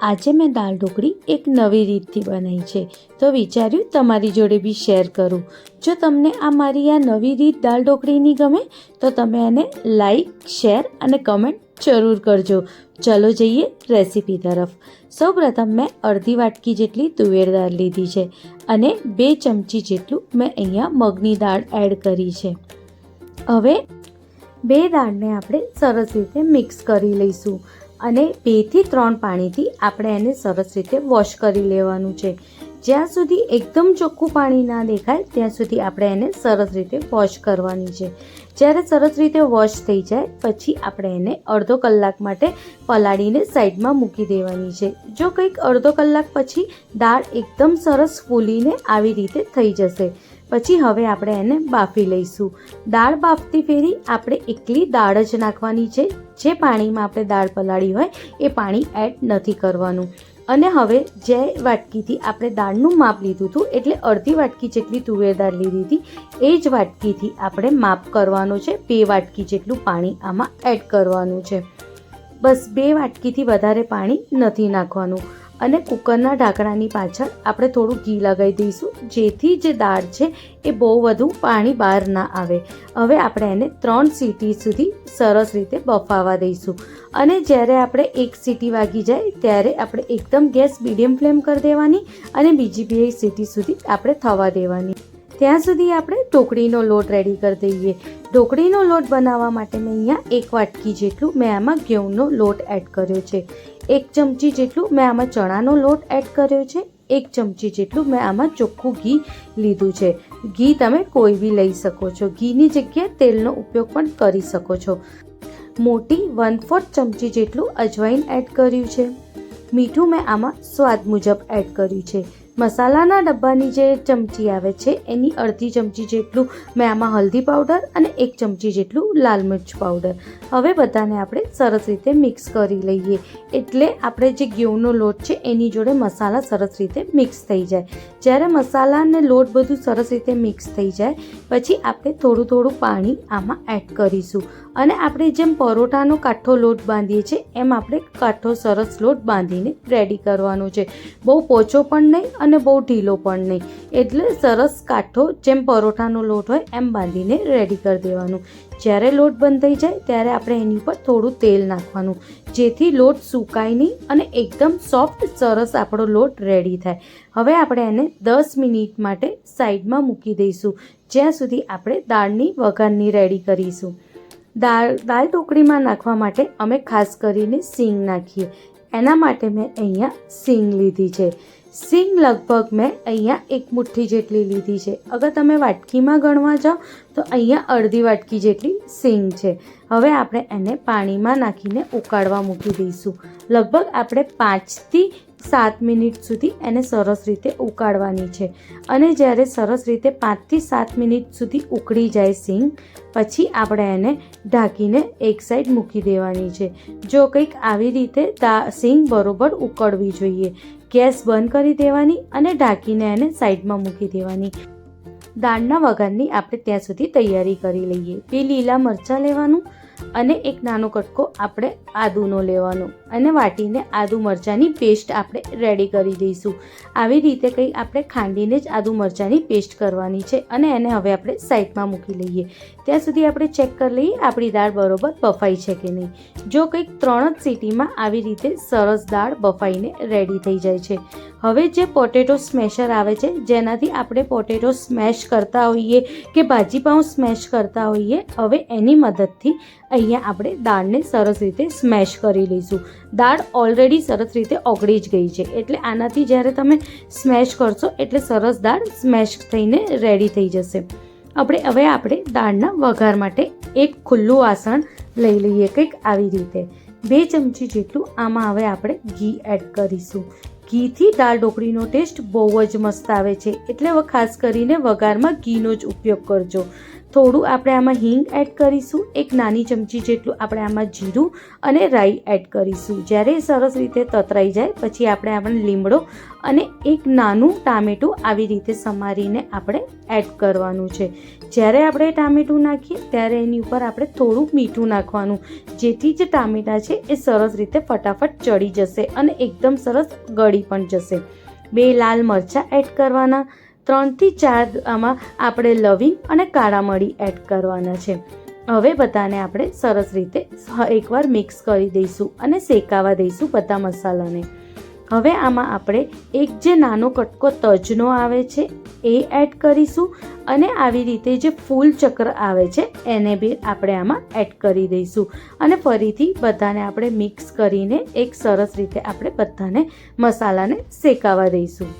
આજે મેં દાળ ઢોકળી એક નવી રીતથી બનાવી છે. તો વિચાર્યું તમારી જોડે બી શેર કરું. જો તમને આ મારી આ નવી રીત દાળ ઢોકળીની ગમે, તો તમે એને લાઈક, શેર અને કમેન્ટ જરૂર કરજો. ચલો જઈએ રેસીપી તરફ. સૌપ્રથમ મેં અડધી વાટકી જેટલી તુવેર દાળ લીધી છે અને બે ચમચી જેટલું મેં અહીંયા મગની દાળ એડ કરી છે. હવે બે દાળને આપણે સરસ રીતે મિક્સ કરી લઈશું. અને બેથી ત્રણ પાણીથી આપણે એને સરસ રીતે વોશ કરી લેવાનું છે. જ્યાં સુધી એકદમ ચોખ્ખું પાણી ના દેખાય, ત્યાં સુધી આપણે એને સરસ રીતે વોશ કરવાની છે. જ્યારે સરસ રીતે વોશ થઈ જાય, પછી આપણે એને અડધો કલાક માટે પલાળીને સાઈડમાં મૂકી દેવાની છે. જો કંઈક અડધો કલાક પછી દાળ એકદમ સરસ ફૂલીને આવી રીતે થઈ જશે. પછી હવે આપણે એને બાફી લઈશું. દાળ બાફતી ફેરી આપણે એકલી દાળ જ નાખવાની છે. જે પાણીમાં આપણે દાળ પલાળી હોય એ પાણી એડ નથી કરવાનું. અને હવે જે વાટકીથી આપણે દાળનું માપ લીધું હતું, એટલે અડધી વાટકી જેટલી તુવેર દાળ લીધી હતી, એ જ વાટકીથી આપણે માપ કરવાનો છે. બે વાટકી જેટલું પાણી આમાં એડ કરવાનું છે. બસ બે વાટકીથી વધારે પાણી નથી નાખવાનું. અને કુકરના ઢાંકણાની પાછળ આપણે થોડું ઘી લગાવી દઈશું. જેથી જે દાળ છે એ બહુ વધુ પાણી બહાર ના આવે. હવે આપણે એને ત્રણ સીટી સુધી સરસ રીતે બફાવા દઈશું. અને જ્યારે આપણે એક સીટી વાગી જાય ત્યારે આપણે એકદમ ગેસ મીડિયમ ફ્લેમ કરી દેવાની અને બીજી બે સીટી સુધી આપણે થવા દેવાની. ત્યાં સુધી આપણે ઢોકળીનો લોટ રેડી કરી દઈએ. ઢોકળીનો લોટ બનાવવા માટે મેં અહીંયા એક વાટકી જેટલું મેં આમાં ઘઉંનો લોટ એડ કર્યો છે. એક ચમચી જેટલું મેં આમાં ચણાનો લોટ એડ કર્યો છે. એક ચમચી જેટલું મેં આમાં ચોખ્ખું ઘી લીધું છે. ઘી તમે કોઈ બી લઈ શકો છો. ઘીની જગ્યાએ તેલનો ઉપયોગ પણ કરી શકો છો. મોટી વન ફોર્થ ચમચી જેટલું અજવાઈન એડ કર્યું છે. મીઠું મેં આમાં સ્વાદ મુજબ એડ કર્યું છે. મસાલાના ડબ્બાની જે ચમચી આવે છે, એની અડધી ચમચી જેટલું મેં આમાં હલ્દી પાવડર અને એક ચમચી જેટલું લાલ મિર્ચ પાવડર. હવે બધાને આપણે સરસ રીતે મિક્સ કરી લઈએ. એટલે આપણે જે ઘઉંનો લોટ છે, એની જોડે મસાલા સરસ રીતે મિક્સ થઈ જાય. જ્યારે મસાલા અને લોટ બધું સરસ રીતે મિક્સ થઈ જાય, પછી આપણે થોડું થોડું પાણી આમાં એડ કરીશું. અને આપણે જેમ પરોઠાનો કાઠો લોટ બાંધીએ છીએ, એમ આપણે કાઠો સરસ લોટ બાંધીને રેડી કરવાનો છે. બહુ પોચો પણ નહીં અને બહુ ઢીલો પણ નહીં. એટલે સરસ કાઠો જેમ પરોઠાનો લોટ હોય, એમ બાંધીને રેડી કરી દેવાનું. જ્યારે લોટ બંધ થઈ જાય, ત્યારે આપણે એની ઉપર થોડું તેલ નાખવાનું. જેથી લોટ સુકાય નહીં અને એકદમ સોફ્ટ સરસ આપણો લોટ રેડી થાય. હવે આપણે એને દસ મિનિટ માટે સાઈડમાં મૂકી દઈશું. જ્યાં સુધી આપણે દાળની વઘારની રેડી કરીશું. દાળ દાળ ઢોકળીમાં નાખવા માટે અમે ખાસ કરીને સિંગ નાખીએ. એના માટે મેં અહીંયા સિંગ લીધી છે. સિંગ લગભગ મેં અહીંયા એક મુઠ્ઠી જેટલી લીધી છે. અગર તમે વાટકીમાં ગણવા જાઓ, તો અહીંયા અડધી વાટકી જેટલી સિંગ છે. હવે આપણે એને પાણીમાં નાખીને ઉકાળવા મૂકી દઈશું. લગભગ આપણે પાંચથી સાત મિનિટ સુધી એને સરસ રીતે ઉકાળવાની છે. અને જ્યારે સરસ રીતે પાંચથી સાત મિનિટ સુધી ઉકળી જાય સિંગ, પછી આપણે એને ઢાંકીને એક સાઈડ મૂકી દેવાની છે. જો કંઈક આવી રીતે સિંગ બરોબર ઉકળવી જોઈએ. ગેસ બંધ કરી દેવાની અને ઢાંકીને એને સાઈડમાં મૂકી દેવાની. દાળના વઘારની આપણે ત્યાં સુધી તૈયારી કરી લઈએ. બે લીલા મરચાં લેવાનું. અને એક નાનો કટકો આપણે આદુનો લેવાનો અને વાટીને આદુ મરચાંની પેસ્ટ આપણે રેડી કરી દઈશું. આવી રીતે કંઈ આપણે ખાંડીને જ આદુ મરચાંની પેસ્ટ કરવાની છે અને એને હવે આપણે સાઈડમાં મૂકી લઈએ. ત્યાં સુધી આપણે ચેક કરી લઈએ આપણી દાળ બરોબર બફાઈ છે કે નહીં. જો કંઈક ત્રણ જ સીટીમાં આવી રીતે સરસ દાળ બફાઈને રેડી થઈ જાય છે. હવે જે પોટેટો સ્મેશર આવે છે, જેનાથી આપણે પોટેટો સ્મેશ કરતા હોઈએ કે ભાજી પાઉં સ્મેશ કરતા હોઈએ, હવે એની મદદથી અહીંયા આપણે દાળને સરસ રીતે સ્મેશ કરી લઈશું. દાળ ઓલરેડી સરસ રીતે ઓગળી જ ગઈ છે, એટલે આનાથી જ્યારે તમે સ્મેશ કરશો, એટલે સરસ દાળ સ્મેશ થઈને રેડી થઈ જશે. આપણે હવે આપણે દાળના વઘાર માટે એક ખુલ્લું વાસણ લઈ લઈએ કંઈક આવી રીતે. બે ચમચી જેટલું આમાં હવે આપણે ઘી એડ કરીશું. ઘીથી દાળ ઢોકળીનો ટેસ્ટ બહુ જ મસ્ત આવે છે. એટલે ખાસ કરીને વઘારમાં ઘીનો જ ઉપયોગ કરજો. થોડું આપણે આમાં હિંગ એડ કરીશું, એક નાની ચમચી જેટલું આપણે આમાં જીરું અને રાઈ એડ કરીશું. જ્યારે સરસ રીતે તતરાઈ જાય, પછી આપણે આપણે લીમડો અને એક નાનું ટામેટું આવી રીતે સમારીને આપણે એડ કરવાનું છે. જ્યારે આપણે ટામેટું નાખીએ, ત્યારે એની ઉપર આપણે થોડું મીઠું નાખવાનું. જેથી જે ટામેટાં છે એ સરસ રીતે ફટાફટ ચડી જશે અને એકદમ સરસ ગળી પણ જશે. બે લાલ મરચાં એડ કરવાના. ત્રણથી ચાર આમાં આપણે લવિંગ અને કાળા મરી એડ કરવાના છે. હવે બધાને આપણે સરસ રીતે એકવાર મિક્સ કરી દઈશું અને શેકાવા દઈશું બધા મસાલાને. હવે આમાં આપણે એક જે નાનો કટકો તજનો આવે છે, એ એડ કરીશું અને આવી રીતે જે ફૂલ ચક્ર આવે છે, એને બી આપણે આમાં એડ કરી દઈશું. અને ફરીથી બધાને આપણે મિક્સ કરીને એક સરસ રીતે આપણે બધાને મસાલાને શેકાવા દઈશું.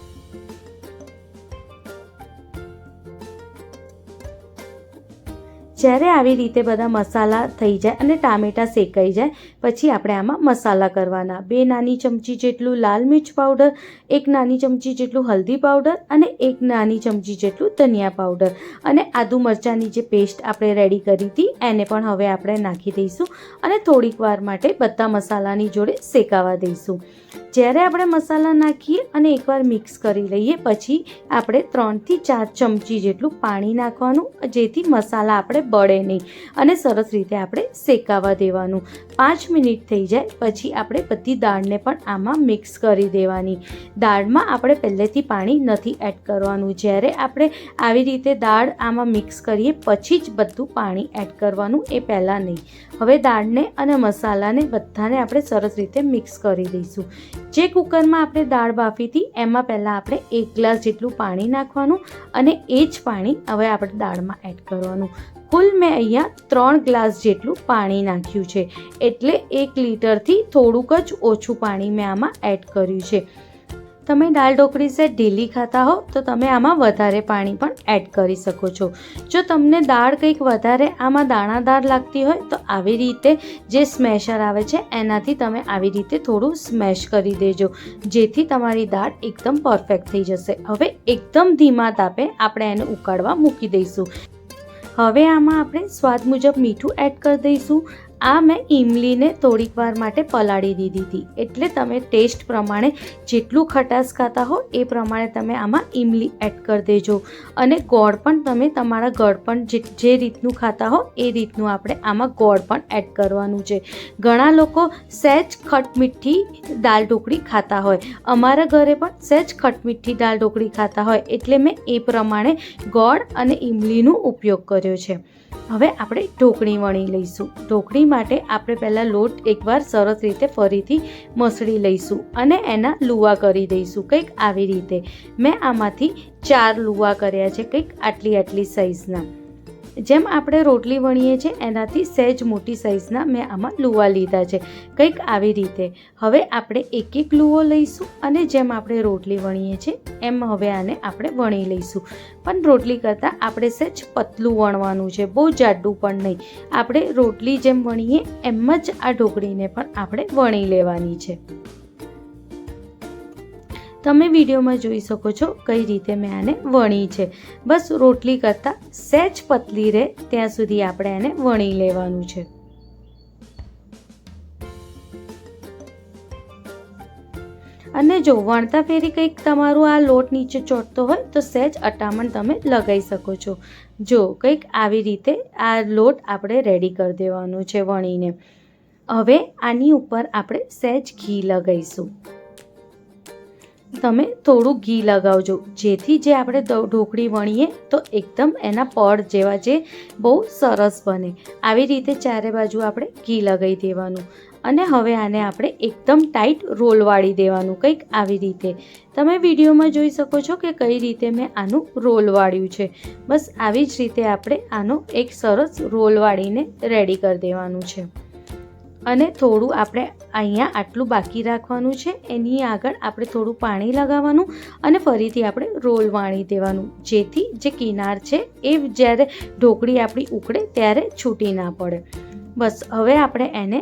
જ્યારે આવી રીતે બધા મસાલા થઈ જાય અને ટામેટાં શેકાઈ જાય, પછી આપણે આમાં મસાલા કરવાના. બે નાની ચમચી જેટલું લાલ મિર્ચ પાવડર એક નાની ચમચી જેટલું હલ્દી પાવડર અને એક નાની ચમચી જેટલું ધનિયા પાવડર અને આદુ મરચાંની જે પેસ્ટ આપણે રેડી કરી હતી, એને પણ હવે આપણે નાખી દઈશું અને થોડીક વાર માટે બધા મસાલાની જોડે શેકાવા દઈશું. જ્યારે આપણે મસાલા નાખીએ અને એકવાર મિક્સ કરી લઈએ, પછી આપણે ત્રણથી ચાર ચમચી જેટલું પાણી નાખવાનું, જેથી મસાલા આપણે બળે નહીં અને સરસ રીતે આપણે શેકાવા દેવાનું. પાંચ મિનિટ થઈ જાય, પછી આપણે બધી દાળને પણ આમાં મિક્સ કરી દેવાની. દાળમાં આપણે પહેલેથી પાણી નથી એડ કરવાનું. જ્યારે આપણે આવી રીતે દાળ આમાં મિક્સ કરીએ, પછી જ બધું પાણી એડ કરવાનું એ પહેલાં નહીં. હવે દાળને અને મસાલાને બધાને આપણે સરસ રીતે મિક્સ કરી દઈશું. જે કુકરમાં આપણે દાળ બાફી હતી, એમાં પહેલાં આપણે એક ગ્લાસ જેટલું પાણી નાખવાનું અને એ જ પાણી હવે આપણે દાળમાં એડ કરવાનું. કુલ મેં અહીંયા ત્રણ ગ્લાસ જેટલું પાણી નાખ્યું છે. એટલે એક લીટરથી થોડુંક જ ઓછું પાણી મેં આમાં એડ કર્યું છે. તમે દાળ ઢોકળી સેટ ઢીલી ખાતા હો, તો તમે આમાં વધારે પાણી પણ એડ કરી શકો છો. જો તમને દાળ કંઈક વધારે આમાં દાણાદાર લાગતી હોય, તો આવી રીતે જે સ્મેશર આવે છે, એનાથી તમે આવી રીતે થોડું સ્મેશ કરી દેજો. જેથી તમારી દાળ એકદમ પરફેક્ટ થઈ જશે. હવે એકદમ ધીમા તાપે આપણે એને ઉકાળવા મૂકી દઈશું. હવે આમાં આપણે સ્વાદ મુજબ મીઠું એડ કરી દઈશું. આ મેં ઈમલીને થોડીક વાર માટે પલાળી દીધી હતી. એટલે તમે ટેસ્ટ પ્રમાણે જેટલું ખટાશ ખાતા હો એ પ્રમાણે તમે આમાં ઈમલી એડ કરી દેજો. અને ગોળ પણ તમે તમારા ગળ પણ જે રીતનું ખાતા હો એ રીતનું આપણે આમાં ગોળ પણ એડ કરવાનું છે. ઘણા લોકો સહેજ ખટમીઠી દાળ ઢોકળી ખાતા હોય. અમારા ઘરે પણ સહેજ ખટમીઠી દાળ ઢોકળી ખાતા હોય. એટલે મેં એ પ્રમાણે ગોળ અને ઈમલીનો ઉપયોગ કર્યો છે. હવે આપણે ઢોકળી વણી લઈશું. ઢોકળી માટે આપણે પહેલાં લોટ એકવાર સરસ રીતે ફરીથી મસળી લઈશું અને એના લુવા કરી દઈશું કંઈક આવી રીતે. મેં આમાંથી ચાર લુવા કર્યા છે કંઈક આટલી આટલી સાઇઝના જેમ આપણે રોટલી વણીએ છીએ એનાથી સહેજ મોટી સાઇઝના મેં આમાં લુવા લીધા છે. કંઈક આવી રીતે. હવે આપણે એક એક લુવો લઈશું અને જેમ આપણે રોટલી વણીએ છીએ એમ હવે આને આપણે વણી લઈશું. પણ રોટલી કરતાં આપણે સહેજ પતલું વણવાનું છે, બહુ જાડું પણ નહીં. આપણે રોટલી જેમ વણીએ, એમ જ આ ઢોકળીને પણ આપણે વણી લેવાની છે. તમે વિડીયોમાં જોઈ શકો છો કઈ રીતે મેં આને વણી છે. બસ રોટલી કરતાં સહેજ પતલી રહે ત્યાં સુધી આપણે એને વણી લેવાનું છે. અને જો વણતા ફેરી કંઈક તમારું આ લોટ નીચે ચોટતો હોય તો સહેજ અટામણ તમે લગાવી શકો છો. જો કંઈક આવી રીતે આ લોટ આપણે રેડી કરી દેવાનો છે વણીને. હવે આની ઉપર આપણે સહેજ ઘી લગાવીશું તમે થોડું ઘી લગાવજો. જેથી જે આપણે ઢોકળી વણીએ તો એકદમ એના પડ જેવા જે બહુ સરસ બને. આવી રીતે ચારે બાજુ આપણે ઘી લગાવી દેવાનું. અને હવે આને આપણે એકદમ ટાઈટ રોલ વાળી દેવાનું કંઈક આવી રીતે. તમે વિડીયોમાં જોઈ શકો છો કે કઈ રીતે મેં આનું રોલ વાળ્યું છે. બસ આવી જ રીતે આપણે આનો એક સરસ રોલ વાળીને રેડી કરી દેવાનું છે. અને થોડું આપણે અહીંયા આટલું બાકી રાખવાનું છે. એની આગળ આપણે થોડું પાણી લગાવવાનું અને ફરીથી આપણે રોલ વાણી દેવાનું. જેથી જે કિનાર છે એ જ્યારે ઢોકળી આપણી ઉકળે ત્યારે છૂટી ના પડે. બસ હવે આપણે એને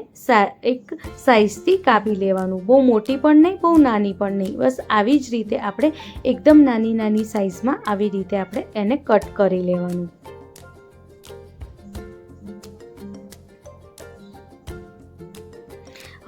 એક સાઇઝથી કાપી લેવાનું. બહુ મોટી પણ નહીં, બહુ નાની પણ નહીં. બસ આવી જ રીતે આપણે એકદમ નાની નાની સાઇઝમાં આવી રીતે આપણે એને કટ કરી લેવાનું.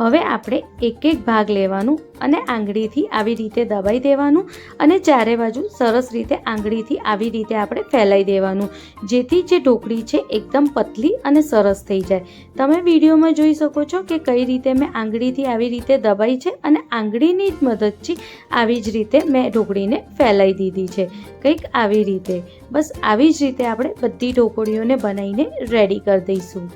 હવે આપણે એક એક ભાગ લેવાનું અને આંગળીથી આવી રીતે દબાઈ દેવાનું અને ચારે બાજુ સરસ રીતે આંગળીથી આવી રીતે આપણે ફેલાઈ દેવાનું. જેથી જે ઢોકળી છે એકદમ પતલી અને સરસ થઈ જાય. તમે વિડીયોમાં જોઈ શકો છો કે કઈ રીતે મેં આંગળીથી આવી રીતે દબાઈ છે અને આંગળીની જ મદદથી આવી જ રીતે મેં ઢોકળીને ફેલાઈ દીધી છે. કંઈક આવી રીતે. બસ આવી જ રીતે આપણે બધી ઢોકળીઓને બનાવીને રેડી કરી દઈશું.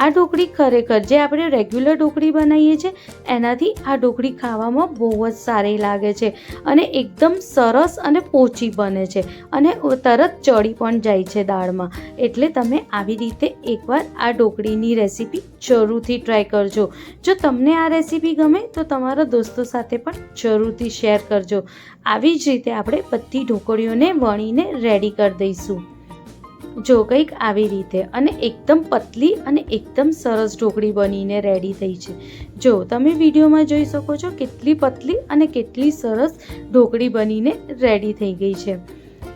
આ ઢોકળી ખરેખર જે આપણે રેગ્યુલર ઢોકળી બનાવીએ છીએ, એનાથી આ ઢોકળી ખાવામાં બહુ જ સારી લાગે છે અને એકદમ સરસ અને પોચી બને છે અને તરત ચડી પણ જાય છે દાળમાં. એટલે તમે આવી રીતે એકવાર આ ઢોકળીની રેસીપી જરૂરથી ટ્રાય કરજો. જો તમને આ રેસીપી ગમે તો તમારા દોસ્તો સાથે પણ જરૂરથી શેર કરજો. આવી જ રીતે આપણે બધી ઢોકળીઓને વણીને રેડી કરી દઈશું. જો કંઈક આવી રીતે અને એકદમ પતલી અને એકદમ સરસ ઢોકળી બનીને રેડી થઈ છે. જો તમે વિડીયોમાં જોઈ શકો છો કેટલી પતલી અને કેટલી સરસ ઢોકળી બનીને રેડી થઈ ગઈ છે.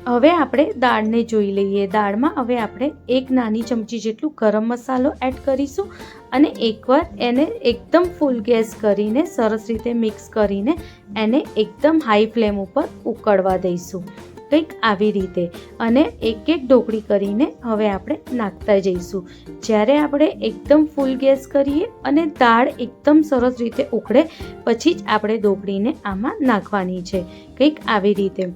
હવે આપણે દાળને જોઈ લઈએ. દાળમાં હવે આપણે એક નાની ચમચી જેટલું ગરમ મસાલો એડ કરીશું અને એકવાર એને એકદમ ફૂલ ગેસ કરીને સરસ રીતે મિક્સ કરીને એને એકદમ હાઈ ફ્લેમ ઉપર ઉકળવા દઈશું. કંઈક આવી રીતે અને એક એક ઢોકળી કરીને હવે આપણે નાખતા જઈશું. જ્યારે આપણે એકદમ ફૂલ ગેસ કરીએ અને દાળ એકદમ સરસ રીતે ઉકળે પછી જ આપણે ઢોકળીને આમાં નાખવાની છે. કંઈક આવી રીતે.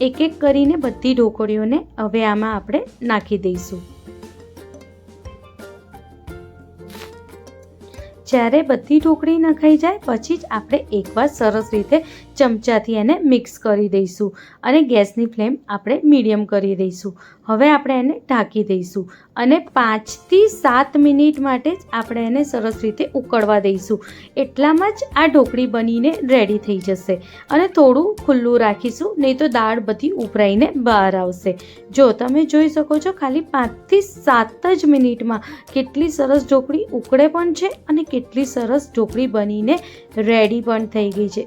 એક એક કરીને બધી ઢોકળીઓને હવે આમાં આપણે નાખી દઈશું. જ્યારે બધી ઢોકળી નખાઈ જાય, પછી જ આપણે એકવાર સરસ રીતે ચમચાથી એને મિક્સ કરી દઈશું અને ગેસની ફ્લેમ આપણે મીડિયમ કરી દઈશું. હવે આપણે એને ઢાંકી દઈશું અને પાંચથી સાત મિનિટ માટે જ આપણે એને સરસ રીતે ઉકળવા દઈશું. એટલામાં જ આ ઢોકળી બનીને રેડી થઈ જશે અને થોડું ખુલ્લું રાખીશું, નહીં તો દાળ બધી ઉભરાઈને બહાર આવશે. જો તમે જોઈ શકો છો ખાલી પાંચથી સાત જ મિનિટમાં કેટલી સરસ ઢોકળી ઉકળે પણ છે અને કેટલી સરસ ઢોકળી બનીને રેડી પણ થઈ ગઈ છે.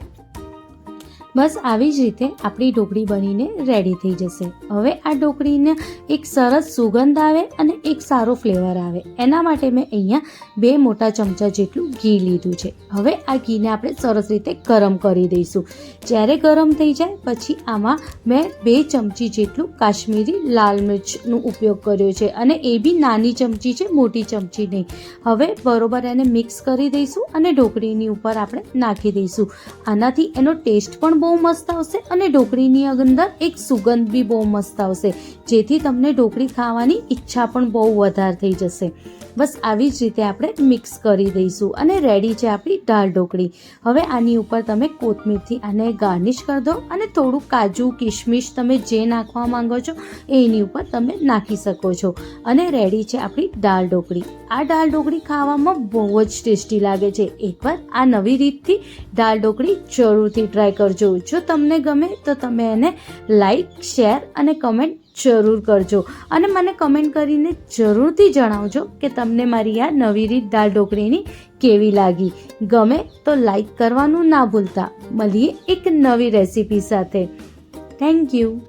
બસ આવી જ રીતે આપણી ઢોકળી બનીને રેડી થઈ જશે. હવે આ ઢોકળીને એક સરસ સુગંધ આવે અને એક સારો ફ્લેવર આવે. એના માટે મેં અહીંયા બે મોટા ચમચા જેટલું ઘી લીધું છે. હવે આ ઘીને આપણે સરસ રીતે ગરમ કરી દઈશું. જ્યારે ગરમ થઈ જાય પછી આમાં મેં બે ચમચી જેટલું કાશ્મીરી લાલ મિર્ચનો ઉપયોગ કર્યો છે અને એ બી નાની ચમચી છે, મોટી ચમચી નહીં. હવે બરોબર એને મિક્સ કરી દઈશું અને ઢોકળીની ઉપર આપણે નાખી દઈશું. આનાથી એનો ટેસ્ટ પણ બહુ મસ્ત આવશે અને ઢોકળીની અંદર એક સુગંધ બી બહુ મસ્ત આવશે. જેથી તમને ઢોકળી ખાવાની ઈચ્છા પણ બહુ વધારે થઈ જશે. બસ આવી જ રીતે આપણે મિક્સ કરી દઈશું અને રેડી છે આપણી દાળ ઢોકળી. હવે આની ઉપર તમે કોથમીરથી આને ગાર્નિશ કરી દો અને થોડું કાજુ કિશમિશ તમે જે નાખવા માંગો છો એની ઉપર તમે નાખી શકો છો. અને રેડી છે આપણી દાળ ઢોકળી. આ દાળ ઢોકળી ખાવામાં બહુ જ ટેસ્ટી લાગે છે. એકવાર આ નવી રીતથી દાળ ઢોકળી જરૂરથી ટ્રાય કરજો. જો તમને ગમે તો તમે એને લાઈક શેર અને કમેન્ટ જરૂર કરજો. અને મને કમેન્ટ કરીને જરૂરથી જણાવજો કે તમને મારી આ નવી રીત દાળ ઢોકળીની કેવી લાગી. ગમે તો લાઈક કરવાનું ના ભૂલતા. મળીએ એક નવી રેસીપી સાથે. Thank you